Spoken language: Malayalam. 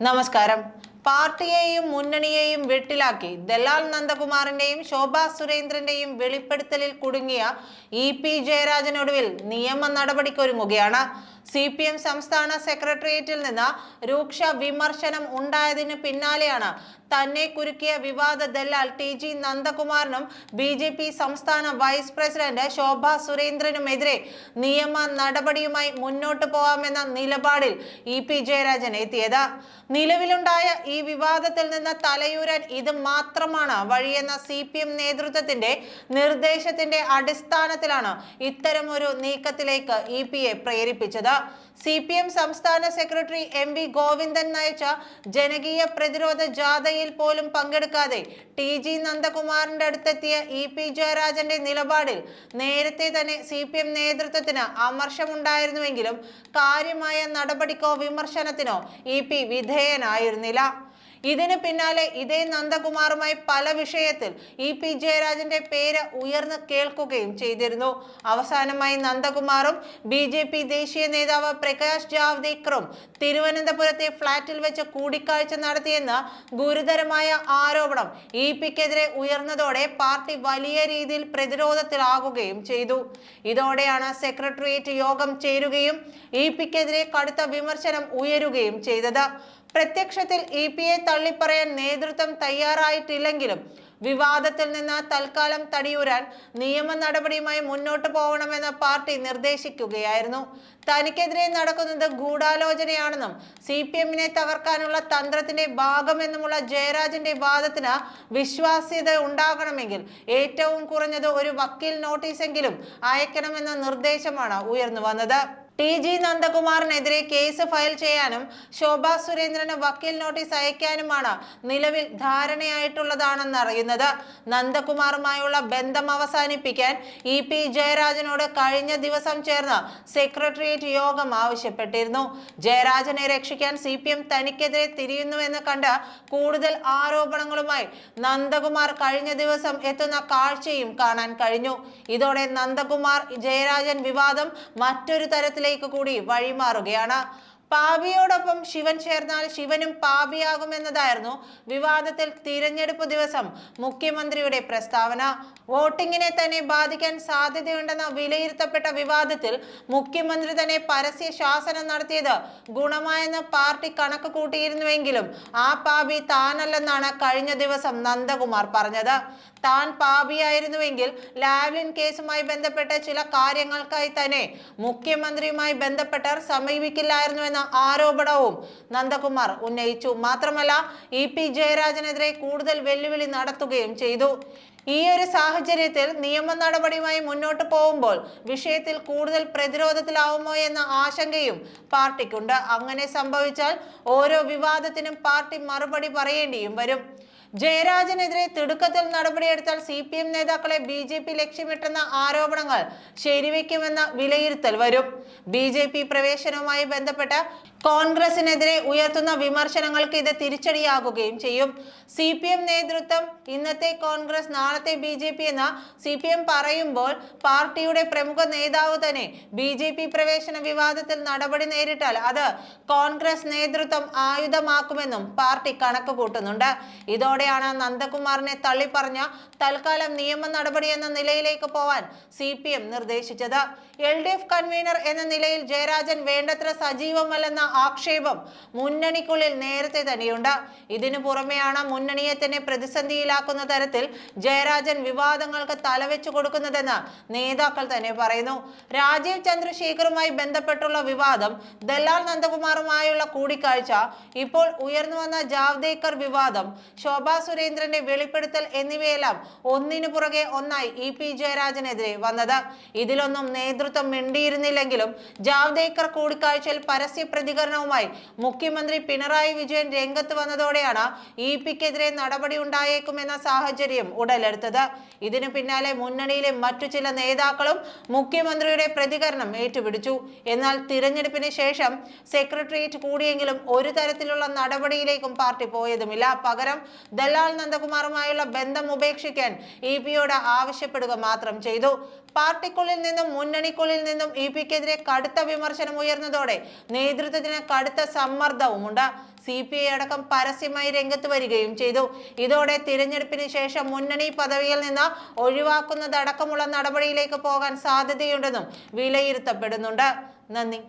നമസ്കാരം. പാർട്ടിയെയും മുന്നണിയെയും വെട്ടിലാക്കി ദലാൽ നന്ദകുമാറിന്റെയും ശോഭാ സുരേന്ദ്രന്റെയും വെളിപ്പെടുത്തലിൽ കുടുങ്ങിയ ഇ പി ജയരാജനൊടുവിൽ നിയമ നടപടിക്കൊരുങ്ങുകയാണ്. സി പി എം സംസ്ഥാന സെക്രട്ടേറിയറ്റിൽ നിന്ന് രൂക്ഷ വിമർശനം ഉണ്ടായതിന് പിന്നാലെയാണ് തന്നെ കുരുക്കിയ വിവാദ ദല്ലാൽ ടി ജി നന്ദകുമാറിനും ബി ജെ പി സംസ്ഥാന വൈസ് പ്രസിഡന്റ് ശോഭ സുരേന്ദ്രനുമെതിരെ നിയമ നടപടിയുമായി മുന്നോട്ട് പോവാമെന്ന നിലപാടിൽ ഇ പി ജയരാജൻ എത്തിയത്. നിലവിലുണ്ടായ ഈ വിവാദത്തിൽ നിന്ന് തലയൂരാൻ ഇത് മാത്രമാണ് വഴിയെന്ന സി പി എം നേതൃത്വത്തിന്റെ നിർദ്ദേശത്തിന്റെ അടിസ്ഥാനത്തിലാണ് ഇത്തരമൊരു നീക്കത്തിലേക്ക് ഇ പി എ പ്രേരിപ്പിച്ചത്. സി പി എം സംസ്ഥാന സെക്രട്ടറി എം വി ഗോവിന്ദൻ നയിച്ച ജനകീയ പ്രതിരോധ ജാഥയിൽ പോലും പങ്കെടുക്കാതെ ടി ജി നന്ദകുമാറിന്റെ അടുത്തെത്തിയ ഇ പി ജയരാജന്റെ നിലപാടിൽ നേരത്തെ തന്നെ സി പി എം നേതൃത്വത്തിന് അമർഷമുണ്ടായിരുന്നുവെങ്കിലും കാര്യമായ നടപടിക്കോ വിമർശനത്തിനോ ഇ പി വിധേയനായിരുന്നില്ല. ഇതിന് പിന്നാലെ ഇതേ നന്ദകുമാറുമായി പല വിഷയത്തിൽ ഇ പി ജയരാജന്റെ പേര് ഉയർന്നു കേൾക്കുകയും ചെയ്തിരുന്നു. അവസാനമായി നന്ദകുമാറും ബി ജെ പി ദേശീയ നേതാവ് പ്രകാശ് ജാവ്ദേക്കറും തിരുവനന്തപുരത്തെ ഫ്ളാറ്റിൽ വെച്ച് കൂടിക്കാഴ്ച നടത്തിയെന്ന് ഗുരുതരമായ ആരോപണം ഇ പിക്കെതിരെ ഉയർന്നതോടെ പാർട്ടി വലിയ രീതിയിൽ പ്രതിരോധത്തിലാകുകയും ചെയ്തു. ഇതോടെയാണ് സെക്രട്ടേറിയറ്റ് യോഗം ചേരുകയും ഇ പിക്കെതിരെ കടുത്ത വിമർശനം ഉയരുകയും ചെയ്തത്. പ്രത്യക്ഷത്തിൽ ഇ പി എ തള്ളിപ്പറയാൻ നേതൃത്വം തയ്യാറായിട്ടില്ലെങ്കിലും വിവാദത്തിൽ നിന്ന് തൽക്കാലം തടിയൂരാൻ നിയമ നടപടിയുമായി മുന്നോട്ട് പോകണമെന്ന് പാർട്ടി നിർദ്ദേശിക്കുകയായിരുന്നു. തനിക്കെതിരെ നടക്കുന്നത് ഗൂഢാലോചനയാണെന്നും സി പി എമ്മിനെ തകർക്കാനുള്ള തന്ത്രത്തിന്റെ ഭാഗമെന്നുമുള്ള ജയരാജന്റെ വാദത്തിന് വിശ്വാസ്യത ഉണ്ടാകണമെങ്കിൽ ഏറ്റവും കുറഞ്ഞത് ഒരു വക്കീൽ നോട്ടീസെങ്കിലും അയക്കണമെന്ന നിർദ്ദേശമാണ് ഉയർന്നു വന്നത് ടി ജി നന്ദകുമാറിനെതിരെ കേസ് ഫയൽ ചെയ്യാനും ശോഭാ സുരേന്ദ്രന് വക്കീൽ നോട്ടീസ് അയക്കാനുമാണ് നിലവിൽ ധാരണയായിട്ടുള്ളതാണെന്ന് അറിയുന്നത്. നന്ദകുമാറുമായുള്ള ബന്ധം അവസാനിപ്പിക്കാൻ ഇ പി ജയരാജനോട് കഴിഞ്ഞ ദിവസം ചേർന്ന് സെക്രട്ടേറിയറ്റ് യോഗം ആവശ്യപ്പെട്ടിരുന്നു. ജയരാജനെ രക്ഷിക്കാൻ സി പി എം തനിക്കെതിരെ തിരിയുന്നുവെന്ന് കണ്ട് കൂടുതൽ ആരോപണങ്ങളുമായി നന്ദകുമാർ കഴിഞ്ഞ ദിവസം എത്തുന്ന കാഴ്ചയും കാണാൻ കഴിഞ്ഞു. ഇതോടെ നന്ദകുമാർ ജയരാജൻ വിവാദം മറ്റൊരു തരത്തിലേക്ക് കൂടി വഴിമാറുകയാണ്. പാപിയോടൊപ്പം ശിവൻ ചേർന്നാൽ ശിവനും പാപിയാകുമെന്നതായിരുന്നു വിവാദത്തിൽ തിരഞ്ഞെടുപ്പ് ദിവസം മുഖ്യമന്ത്രിയുടെ പ്രസ്താവന. വോട്ടിങ്ങിനെ തന്നെ ബാധിക്കാൻ സാധ്യതയുണ്ടെന്ന വിലയിരുത്തപ്പെട്ട വിവാദത്തിൽ മുഖ്യമന്ത്രി തന്നെ പരസ്യ ശാസനം നടത്തിയത് ഗുണമായെന്ന് പാർട്ടി കണക്ക് കൂട്ടിയിരുന്നുവെങ്കിലും ആ പാപി താനല്ലെന്നാണ് കഴിഞ്ഞ ദിവസം നന്ദകുമാർ പറഞ്ഞത്. താൻ പാപിയായിരുന്നുവെങ്കിൽ ലാവ്ലിൻ കേസുമായി ബന്ധപ്പെട്ട ചില കാര്യങ്ങൾക്കായി തന്നെ മുഖ്യമന്ത്രിയുമായി ബന്ധപ്പെട്ടവർ സമീപിക്കില്ലായിരുന്നു എന്ന ആരോപണവും നന്ദകുമാർ ഉന്നയിച്ചു. മാത്രമല്ല ഇ പി ജയരാജനെതിരെ കൂടുതൽ വെല്ലുവിളി നടത്തുകയും ചെയ്തു. ഈ ഒരു സാഹചര്യത്തിൽ നിയമ നടപടിയുമായി മുന്നോട്ട് പോകുമ്പോൾ വിഷയത്തിൽ കൂടുതൽ പ്രതിരോധത്തിലാവുമോ എന്ന ആശങ്കയും പാർട്ടിക്കുണ്ട്. അങ്ങനെ സംഭവിച്ചാൽ ഓരോ വിവാദത്തിനും പാർട്ടി മറുപടി പറയേണ്ടിയും വരും. ജയരാജനെതിരെ തിടുക്കത്തിൽ നടപടിയെടുത്താൽ സി പി എം നേതാക്കളെ ബി ജെ പി ലക്ഷ്യമിട്ടെന്ന ആരോപണങ്ങൾ ശരിവെക്കുമെന്ന വിലയിരുത്തൽ വരും. ബി ജെ പി പ്രവേശനവുമായി ബന്ധപ്പെട്ട കോൺഗ്രസിനെതിരെ ഉയർത്തുന്ന വിമർശനങ്ങൾക്ക് ഇത് തിരിച്ചടിയാകുകയും ചെയ്യും. സി പി എം നേതൃത്വം ഇന്നത്തെ കോൺഗ്രസ് നാളത്തെ ബി ജെ പി എന്ന സി പി എം പറയുമ്പോൾ പാർട്ടിയുടെ പ്രമുഖ നേതാവ് തന്നെ ബി ജെ പി പ്രവേശന വിവാദത്തിൽ നടപടി നേരിട്ടാൽ അത് കോൺഗ്രസ് നേതൃത്വം ആയുധമാക്കുമെന്നും പാർട്ടി കണക്ക് കൂട്ടുന്നുണ്ട് ഇതോടെയാണ് നന്ദകുമാറിനെ തള്ളിപ്പറഞ്ഞ തൽക്കാലം നിയമ നടപടി എന്ന നിലയിലേക്ക് പോവാൻ സി നിർദ്ദേശിച്ചത്. എൽ ഡി എഫ് കൺവീനർ എന്ന നിലയിൽ ജയരാജൻ വേണ്ടത്ര സജീവമല്ലെന്ന ആക്ഷേപം മുന്നണിക്കുള്ളിൽ നേരത്തെ തന്നെയുണ്ട്. ഇതിനു പുറമെയാണ് മുന്നണിയെ തന്നെ പ്രതിസന്ധിയിലാക്കുന്ന തരത്തിൽ ജയരാജൻ വിവാദങ്ങൾക്ക് തലവെച്ചു കൊടുക്കുന്നതെന്ന് നേതാക്കൾ തന്നെ പറയുന്നു. രാജീവ് ചന്ദ്രശേഖറുമായി ബന്ധപ്പെട്ടുള്ള വിവാദം ദല്ലാൽ നന്ദകുമാറുമായുള്ള കൂടിക്കാഴ്ച ഇപ്പോൾ ഉയർന്നു വന്ന ജാവ്ദേക്കർ വിവാദം ശോഭാ സുരേന്ദ്രന്റെ വെളിപ്പെടുത്തൽ എന്നിവയെല്ലാം ഒന്നിനു പുറകെ ഒന്നായി ഇ പി ജയരാജനെതിരെ വന്നത്. ഇതിലൊന്നും നേതൃത്വം മിണ്ടിയിരുന്നില്ലെങ്കിലും ജാവ്ദേക്കർ കൂടിക്കാഴ്ചയിൽ പരസ്യ പ്രതികരണവുമായി മുഖ്യമന്ത്രി പിണറായി വിജയൻ രംഗത്ത് വന്നതോടെയാണ് ഇ പിക്കെതിരെ നടപടി ഉണ്ടായേക്കുമെന്ന സാഹചര്യം ഉടലെടുത്തത്. ഇതിനു പിന്നാലെ മുന്നണിയിലെ മറ്റു ചില നേതാക്കളും മുഖ്യമന്ത്രിയുടെ പ്രതികരണം ഏറ്റുപിടിച്ചു. എന്നാൽ തിരഞ്ഞെടുപ്പിന് ശേഷം സെക്രട്ടേറിയറ്റ് കൂടിയെങ്കിലും ഒരു തരത്തിലുള്ള നടപടിയിലേക്കും പാർട്ടി പോയതുമില്ല. പകരം ദലാൽ നന്ദകുമാറുമായുള്ള ബന്ധം ഉപേക്ഷിക്കാൻ ഇ പിയോട് ആവശ്യപ്പെടുക മാത്രം ചെയ്തു. പാർട്ടിക്കുള്ളിൽ നിന്നും മുന്നണി പാർട്ടിക്കുള്ളിൽ നിന്നും ഇ പിക്കെതിരെ കടുത്ത വിമർശനം ഉയർന്നതോടെ നേതൃത്വത്തിന് കടുത്ത സമ്മർദ്ദവുമുണ്ട്. സി പി ഐ അടക്കം പരസ്യമായി രംഗത്ത് വരികയും ചെയ്തു. ഇതോടെ തിരഞ്ഞെടുപ്പിന് ശേഷം മുന്നണി പദവിയിൽ നിന്ന് ഒഴിവാക്കുന്നതടക്കമുള്ള നടപടിയിലേക്ക് പോകാൻ സാധ്യതയുണ്ടെന്നും വിലയിരുത്തപ്പെടുന്നുണ്ട്. നന്ദി.